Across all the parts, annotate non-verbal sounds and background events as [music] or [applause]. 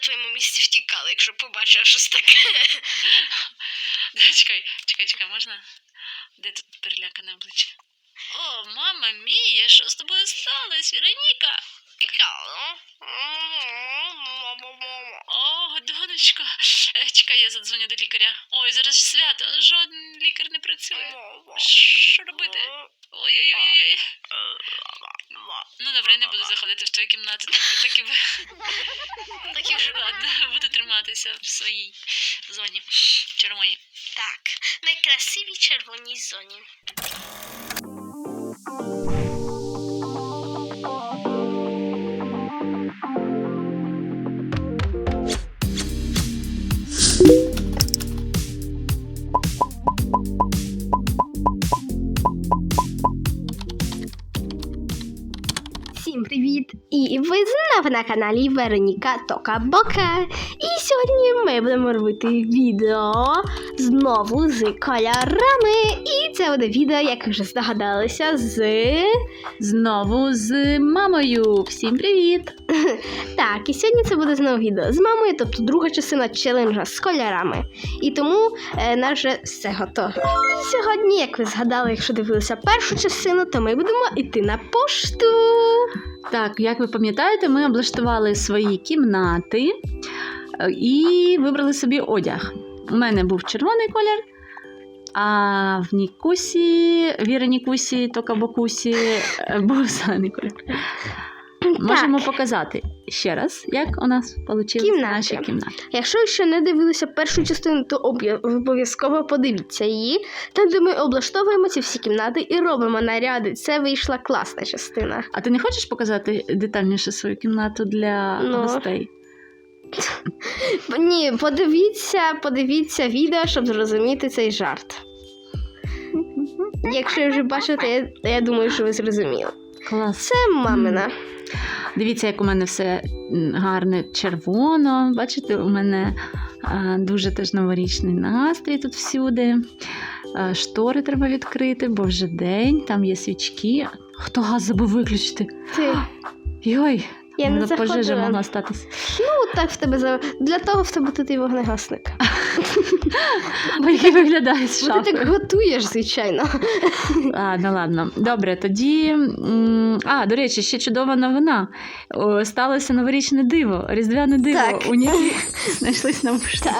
твоєму місці втікала, якщо побачила щось таке. [laughs] Чекай, чекай, чекай, можна? Де тут перелякане обличчя? О, мама мія, що з тобою сталося, Вероніка? О, донечко. Е, Чекай, я задзвоню до лікаря. Ой, зараз свято, жоден лікар не працює. Що робити? Ой-ой-ой. Ну добре, я не буду заходити в твою кімнату, так, так і ви. [laughs] Так я вже ладно, [laughs] буду триматися в своїй зоні червоній. Так, найкрасивій червоній зоні. Ви знову на каналі Вероніка Тока Бока. І сьогодні ми будемо робити відео знову з кольорами. І це буде відео, як ви вже здогадалися, з. Знову з мамою. Всім привіт! [laughs] Так, і сьогодні це буде знову відео з мамою, тобто друга частина челенджа з кольорами. І тому е, наш вже все готове. Сьогодні, як ви згадали, якщо дивилися першу частину, то ми будемо йти на пошту. Так, як ви пам'ятаєте, ми облаштували свої кімнати і вибрали собі одяг. У мене був червоний колір, а в Нікусі, Віри Нікусі, Токабокусі е, був зелений колір. Можемо показати ще раз, як у нас вийшли Кімнати. наші кімнати. Якщо ще не дивилися першу частину, то обов'язково подивіться її. Там, де ми облаштовуємо ці всі кімнати і робимо наряди. Це вийшла класна частина. А ти не хочеш показати детальніше свою кімнату для Ну. гостей? Ні, подивіться, подивіться відео, щоб зрозуміти цей жарт. Якщо вже бачите, я, я думаю, що ви зрозуміли. Клас. Це мамина. Дивіться, як у мене все гарне червоно. Бачите, у мене а, дуже теж новорічний настрій тут всюди. А, штори треба відкрити, бо вже день, там є свічки. Хто газ забув виключити? Ти. Йой, Я не ну, пожежа могла статись. Ну, так в тебе за. Для того в тебе тут і вогнегасник. [laughs] Бо який виглядає з Бо ти так готуєш, звичайно. А, ну ладно. Добре, тоді. А, до речі, ще чудова новина. О, сталося новорічне диво, різдвяне диво. Так. У них знайшлись навушники.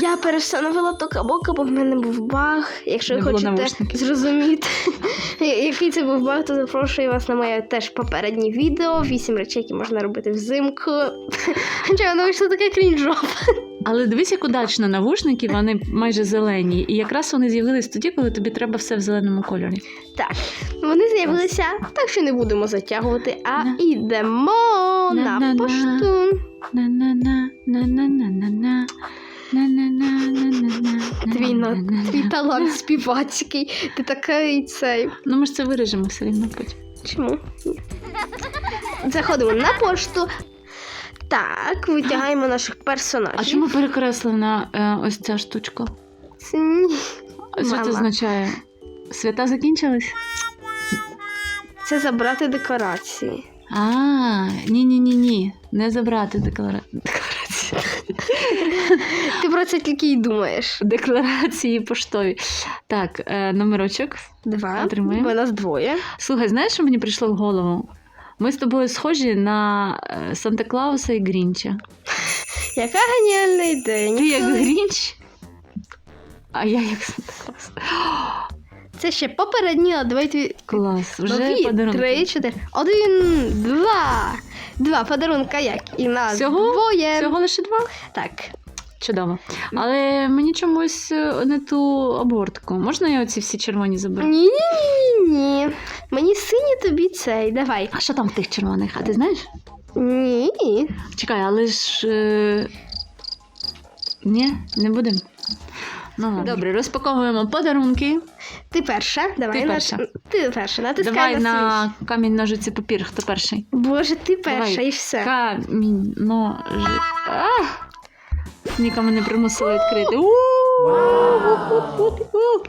Я перестановила токабока, бо в мене був баг. Якщо ви хочете навушників. зрозуміти, який це був баг, то запрошую вас на моє теж попереднє відео. Вісім речей, які можна робити взимку. Хоча воно вийшло таке крінжове. Але дивись, як удачно навушники, вони майже зелені. І якраз вони з'явились тоді, коли тобі треба все в зеленому кольорі. Так, вони з'явилися, так що не будемо затягувати, а Да. йдемо на На-на-на. пошту. На-на-на, на-на-на-на-на. Твій, на- твій талант співацький. Ти такий цей. Ну, ми ж це виріжемо все рівно потім. Чому? Заходимо на пошту. Так, витягаємо наших персонажів. А чому перекреслена е, ось ця штучка? Це ні. Що це означає? Свята закінчились? Це забрати декорації. А, ні-ні-ні-ні. Не забрати деклара... декларації. [laughs] Ти про це тільки й думаєш. Декларації поштові. Так, е, номерочок. Два. Отримуємо. Бо нас двоє. Слухай, знаєш, що мені прийшло в голову? Ми з тобою схожі на е, Санта Клауса і Грінча. Яка геніальна ідея. Ти як Грінч, а я як Санта Клаус. Це ще попередні, а давайте Клас, вже Нові, подарунки. три, чотири. Один, два. Два подарунка, як і нас Всього? двоє. Всього лише два? Так. Чудово. Але мені чомусь е, не ту обгортку. Можна я оці всі червоні заберу? Ні, ні, ні, ні. Мені синій тобі цей. Давай. А що там в тих червоних? А ти знаєш? Ні. Чекай, але ж. Е... Ні, не будемо. Ну, ладно. Добре, розпаковуємо подарунки. Ти перша. Давай Ти на- перша. Ти перша. Натискай Давай на, на камінь, ножиці, папір. Хто перший? свій. Боже, ти перша Давай. і все. Камінь, ножи. Ах! Нікому не примусили відкрити.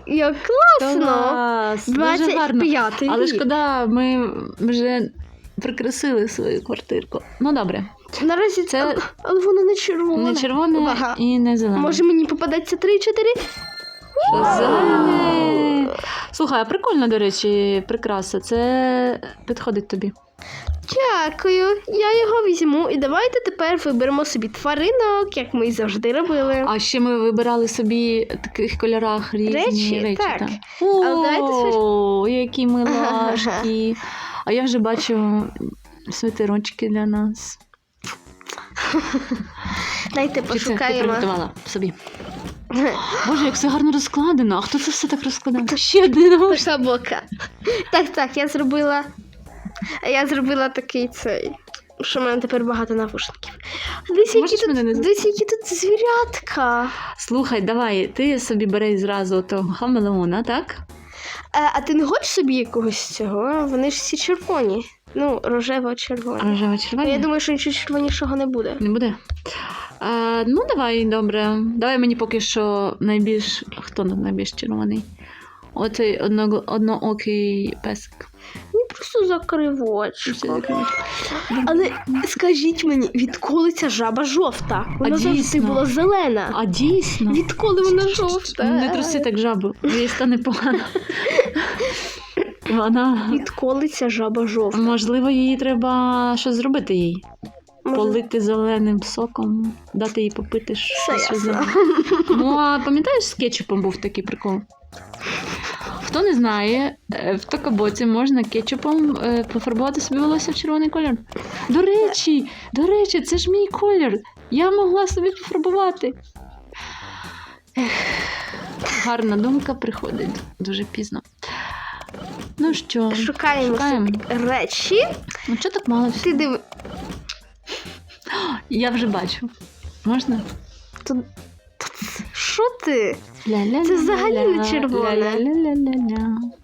Як класно. Клас! Дуже гарно. 25 Але шкода, ми вже прикрасили свою квартирку. Ну добре. Наразі Це- але воно не червоне. Не червоне і не зелене. Може мені попадеться 3-4? Зелене. Слухай, а прикольно, до речі, прикраса. Це підходить тобі. Дякую, я його візьму. І давайте тепер виберемо собі тваринок, як ми і завжди робили. А ще ми вибирали собі в таких кольорах різні Речі, речі. так. так. Але давайте О, які милашки. А я вже бачу свитерочки для нас. Дайте пошукаємо. приготувала собі? [laughs] Боже, як все гарно розкладено. А хто це все так розкладав? Ще один. [laughs] Бока. Так, так, я зробила. Я зробила такий цей. Що в мене тепер багато навушників. Дивись, які Можеш тут, мене не дивись, які тут звірятка. Слухай, давай, ти собі бери зразу того хамелеона, так? А, а ти не хочеш собі якогось цього? Вони ж всі червоні. Ну, рожево-червоні. Рожево Я думаю, що нічого червонішого не буде. Не буде. А, ну, давай, добре. Давай мені поки що найбільш. Хто нам найбільш червоний? Оцей одного, одноокий песик. Просто закрив закриють. Але скажіть мені, відколи ця жаба жовта? Вона завжди була зелена. А дійсно. Відколи вона жовта? Не труси так жабу, їй стане погано. [laughs] Вона. Відколи ця жаба жовта? Можливо, їй треба щось зробити їй. Полити зеленим соком, дати їй попити щось Ну, а пам'ятаєш, з кетчупом був такий прикол? Хто не знає, е, в токабоці можна кетчупом е, пофарбувати собі волосся в червоний колір. До речі, до речі, це ж мій колір. Я могла собі пофарбувати. Ех, гарна думка приходить дуже пізно. Ну що, Шукаємо, Шукаємо. речі. ну чого так мало? Ти диви. [gasps] Я вже бачу. Можна? Тут... Що ти? Це взагалі не червоне.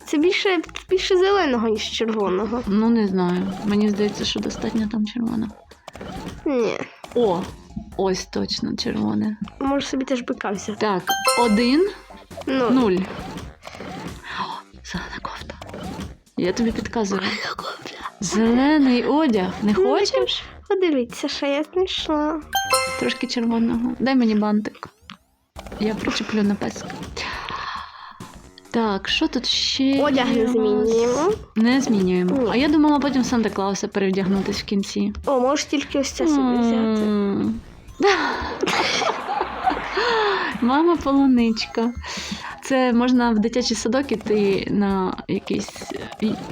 Це більше, більше зеленого, ніж червоного. Ну, не знаю. Мені здається, що достатньо там червона. Ні. О! Ось точно червоне. Може собі теж бика взяти. Так, один, Ну, нуль. О, зелена кофта. Я тобі підказую. Зелений одяг. Не Ну, хочеш? подивіться, що я знайшла. Трошки червоного. Дай мені бантик. Я причеплю на песика. Так, що тут ще? Одяг не змінюємо. Не змінюємо. Ні. А я думала потім Санта Клауса перевдягнутись в кінці. О, можеш тільки ось це собі взяти. [laughs] Мама полуничка. Це можна в дитячий садок іти на якийсь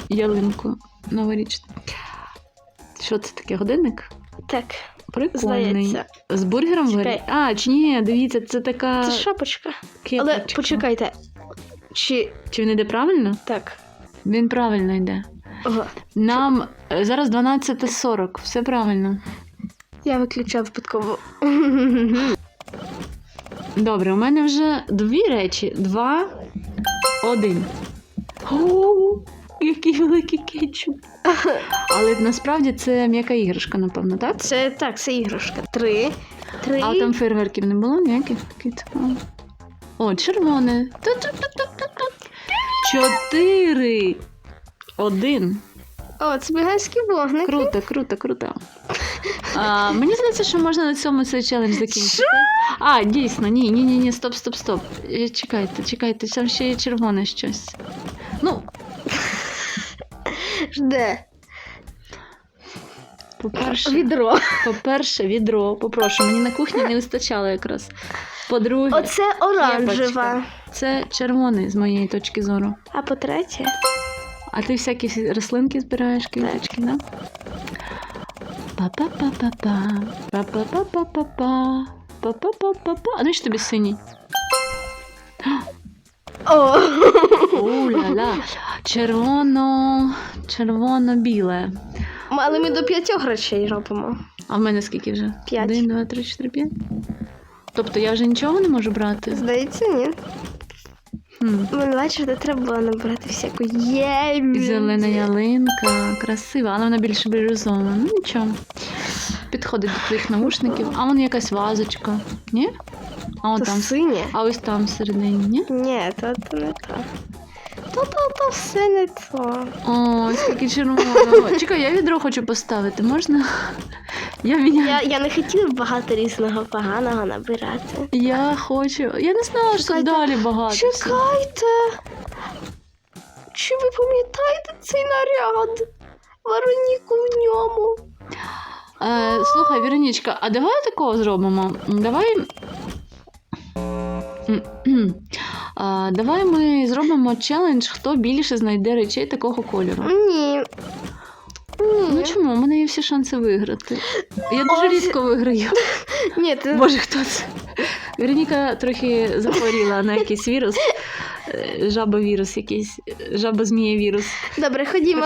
ялинку новорічну. Що це таке? Годинник? Так, Прикольний. здається. З бургером варі? А, чи ні, дивіться, це така Це шапочка. Але почекайте. Чи Чи він йде правильно? так? Він правильно йде. Ого. Нам е, зараз 12.40, все правильно. Я виключаю випадково. Добре, у мене вже дві речі. Два, один. О, [laughs] великий кетчуп. Але насправді це м'яка іграшка, напевно, так? Це так, це іграшка. Три. Три. А там фейерверків не було ніяких? Такі цікаві. О, червоне. Чотири. Один. О, це беганський вогник. Круто, круто, круто. А, мені здається, що можна на цьому цей челендж закінчити. А, дійсно, ні, ні, ні, ні, стоп, стоп, стоп. Е, Чекайте, чекайте, там ще є червоне щось. Ну, Де? по-перше, Відро. по-перше, відро. Попрошу, мені на кухні не вистачало якраз. По-друге, Оце оранжева. Це червоний з моєї точки зору. А по-третє? А ти всякі всі рослинки збираєш, квіточки, да? Па-па-па-па-па. Па-па-па-па-па-па. Па-па-па-па-па. А ну що тобі синій? О! О-ля-ля. Червоно, червоно-біле. Але ми до п'ятьох речей робимо. А в мене скільки вже? П'ять. Один, два, три, чотири, п'ять. Тобто я вже нічого не можу брати? Здається, ні. Хм. Мене бачите, треба було набрати всяку єль. Зелена ялинка, красива, але вона більше бірюзована. Ну нічого. Підходить до твоїх навушників. А вон якась вазочка. Ні? А он То там. синє? А ось там всередині, ні? Ні, то, то не то. Все не то. О, скільки червоного. Чекай, я відро хочу поставити, можна? Я міняю. Я, я не хотіла багато різного поганого набирати. Я хочу. Я не знала, що далі багато. всього. Чекайте. Чи ви пам'ятаєте цей наряд? Вероніку в ньому. Е, слухай, Віронічка, а давай такого зробимо. Давай. А, давай ми зробимо челендж, хто більше знайде речей такого кольору. Ні. Ну чому? У мене є всі шанси виграти. Я дуже Ось. рідко виграю. [laughs] Ні, ти... Боже, хто це? Вероніка трохи захворіла на якийсь вірус. Е, Жабовірус якийсь, жабо-змія-вірус. Добре, ходімо.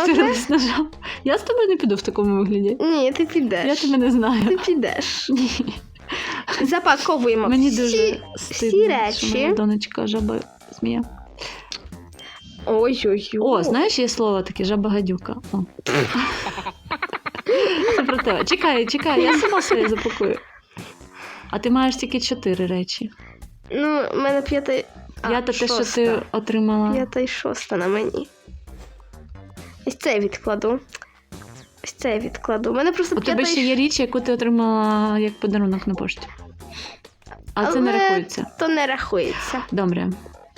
На жаб. Я з тобою не піду в такому вигляді. Ні, ти підеш. Я тебе не знаю. Ти підеш. Ні. Запаковуємо Мені всі... дуже всі речі. моя донечка жаба змія. Ой-ой-ой. О, знаєш, є слово таке жаба-гадюка. О. [laughs] Це про тебе. Чекай, чекай, я сама своє запакую. А ти маєш тільки чотири речі. Ну, в мене п'ята... а, я та те, що шоста. ти отримала. П'ята і шоста на мені. Ось це я відкладу. Ось це я відкладу. У мене просто У п'ята тебе ще і є річ, яку ти отримала як подарунок на пошті. А це не рахується. То не рахується. Добре.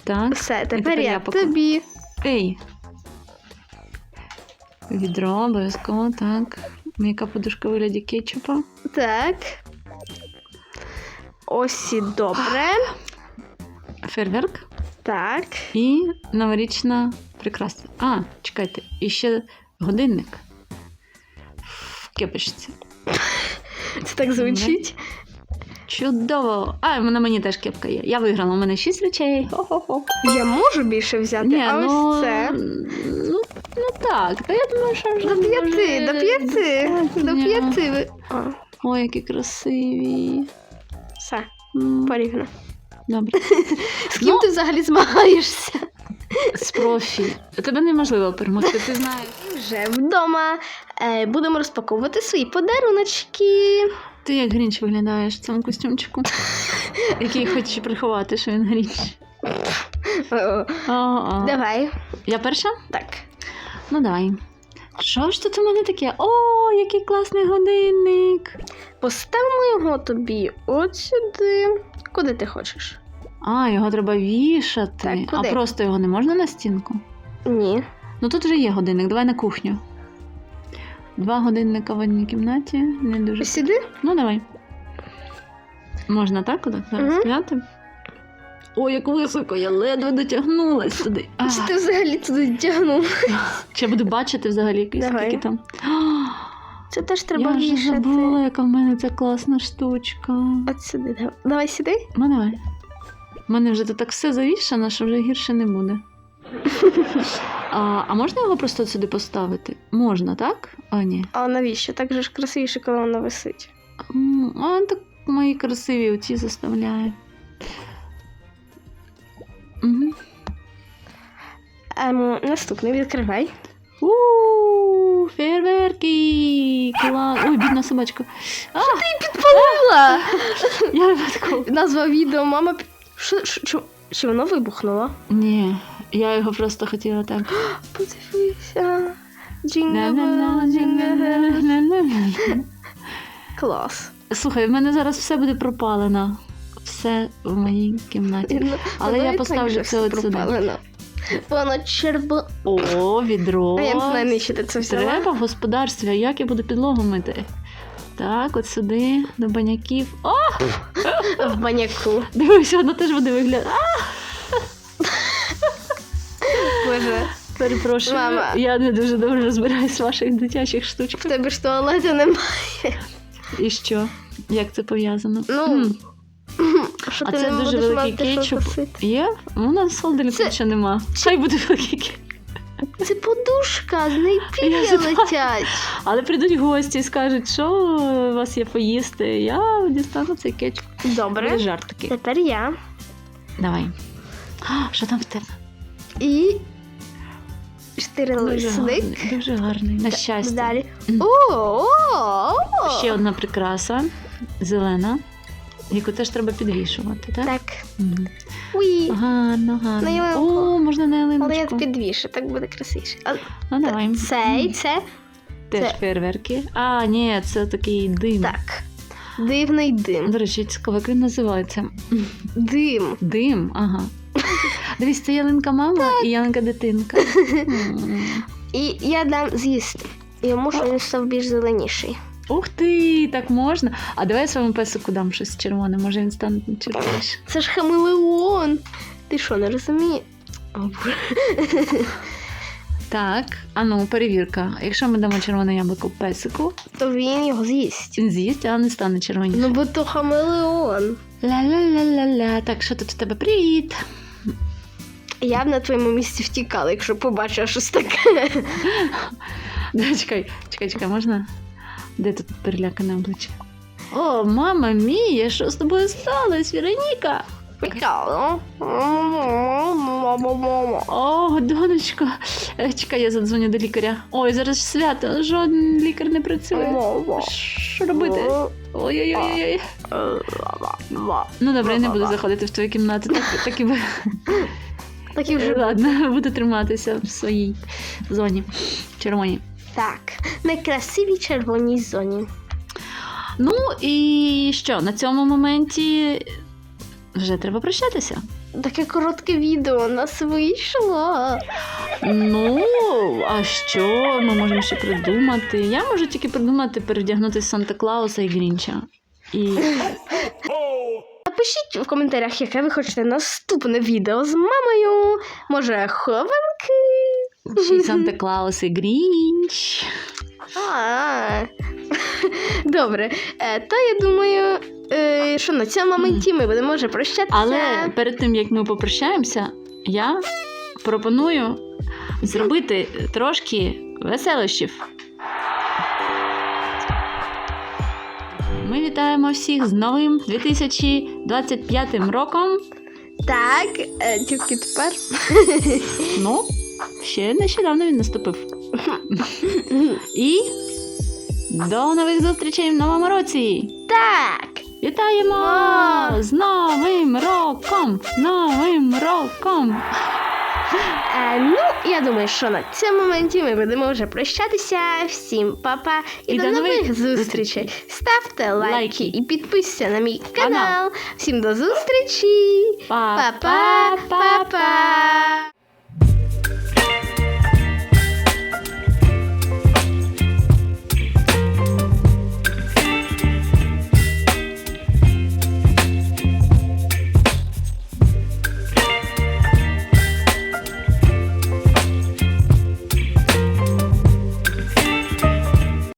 Так. Все, тепер, я тобі. Ей. Відро, обов'язково, так. М'яка подушка вигляді кетчупа. Так. Ось і добре. [gasps] Фейерверк Так. і новорічна прикраса. А, чекайте, і ще годинник в кепочці. Це так звучить. Чудово! А, на мені теж кепка є. Я виграла, у мене шість речей. Хо-хо-хо. Я можу більше взяти, Ні, а ось ну, це. Ну, ну так, та я думаю, що вже До п'яти, до п'яти. До п'яти. Ой, які красиві. все, порівняно. Добре. [laughs] З ким Ну. ти взагалі змагаєшся? З профі. Тебе неможливо перемогти, ти знаєш. Вже вдома. Е, будемо розпаковувати свої подаруночки. Ти як Грінч виглядаєш в цьому костюмчику, [laughs] який хочеш приховати, що він Грінч. Давай. Я перша? Так. Ну давай. Що ж тут у мене таке? О, який класний годинник. Поставимо його тобі от сюди. Куди ти хочеш? А, його треба вішати. Так, а просто його не можна на стінку? Ні. Ну тут вже є годинник, давай на кухню. Два годинника в одній кімнаті. Не дуже. Сюди? Ну, давай. Можна так? Отак? Зараз Мгм. п'яти. О, як високо, я ледве дотягнулась туди. А, Чи ти взагалі туди тягнув? [laughs] чи я буду бачити взагалі якісь скільки там. [gasps] Це теж треба я вже вішати. забула, яка в мене ця класна штучка. От сюди. давай. Давай сюди. Ну, давай. У мене вже тут так все завішано, що вже гірше не буде. [laughs] А, а можна його просто сюди поставити? Можна, так? А, ні. А навіщо? Так же ж красивіше, коли воно висить. А так мої красиві оці заставляє. Угу. Ем, наступний відкривай. У фейерверки! Клас! Ой, бідна собачка. А, Підпалила! я випадково. Назва відео мама. Що, що, чи воно вибухнуло? Ні, я його просто хотіла так. [gasps] Подивися. Клас. Слухай, в мене зараз все буде пропалено. Все в моїй кімнаті. Але я поставлю це от сюди. Воно черво. О, відро. А я не знаю, навіщо ти це взяла. Треба в господарстві, а як я буду підлогу мити? Так, от сюди, до баняків. О, В баняку. дивися, воно теж буде виглядати. Боже, Перепрошую, Мама. я не дуже добре розбираюсь в ваших дитячих в штучках. тебе ж туалету немає. І що? Як це пов'язано? Ну, М, [clears throat] Що А ти це не дуже будеш великий мати, що кетчуп. Є? У нас в холодильнику Це- ще нема. Хай буде великий кетчуп. Це подушка, з неї [laughs] пір'я знаю. летять. Але прийдуть гості і скажуть, що у вас є поїсти. Я дістану цей кетчуп. Буде Добре. жарт такий. Тепер я. Давай. А, що там в тебе? І. Лисник. гарний. Дуже гарний. На щастя. Далі. Ще одна прикраса, зелена, яку теж треба підвішувати, так? Так. Мгм. Уї. Гарно, На гарно. ялинку. О, можна на Але я ялиночку. підвішу, так буде красивіше. А Ну, давай. цей, це Теж Це- фейерверки. А, ні, це такий дим. Так. Дивний дим. До речі, цікаво, як він називається. Дим. Дим, ага. Дивись, це ялинка мама і ялинка дитинка. [laughs] І я дам з'їсти. Йому що він став більш зеленіший. Ух ти, так можна. А давай я своєму песику дам щось червоне, може він стане червонішим. Це ж хамелеон. Ти що, не розумієш? Так, а ну, перевірка. Якщо ми дамо червоне яблуко песику, То він його з'їсть. він з'їсть, а не стане червонішим. Ну бо то хамелеон. Ля-ля-ля-ля-ля. Так, що тут у тебе? Привіт! Я б на твоєму місці втікала, якщо побачила щось таке. Чекай, чекай, чекай, можна? Де тут перелякане обличчя? О, мама мія, що з тобою сталося, Вероніка? О, донечко. Е, Чекай, я задзвоню до лікаря. Ой, зараз свято, жоден лікар не працює. Що робити? Ой-ой-ой. Ну добре, я не буду заходити в твою кімнату. Так, так і ви. Так і вже Ладно, [laughs] буду триматися в своїй зоні. Червоній. так. Найкрасивій червоній зоні. Ну і що, на цьому моменті вже треба прощатися. Таке коротке відео у нас вийшло. Ну, а що ми можемо ще придумати? Я можу тільки придумати перевдягнути Санта Клауса і Грінча. І Напишіть в коментарях, яке ви хочете наступне відео з мамою. Може, хованки? Санта Клаус [laughs] і Грінч. Добре. Е, То я думаю, е, що на цьому моменті ми будемо вже прощатися. Але перед тим як ми попрощаємося, я пропоную зробити трошки веселощів. Ми вітаємо всіх з новим 2025 роком. Так, е, тільки тепер. [laughs] Ну, ще нещодавно він наступив. [laughs] І до нових зустрічей в новому році! Так. Вітаємо з Новим роком! Новим роком! Е, ну, я думаю, що на цьому моменті ми будемо вже прощатися. Всім па-па і, до, нових зустрічей. Ставте лайки, Лайки. і підписуйтесь на мій Канал. канал. Всім до зустрічі! Па-па! Па-па!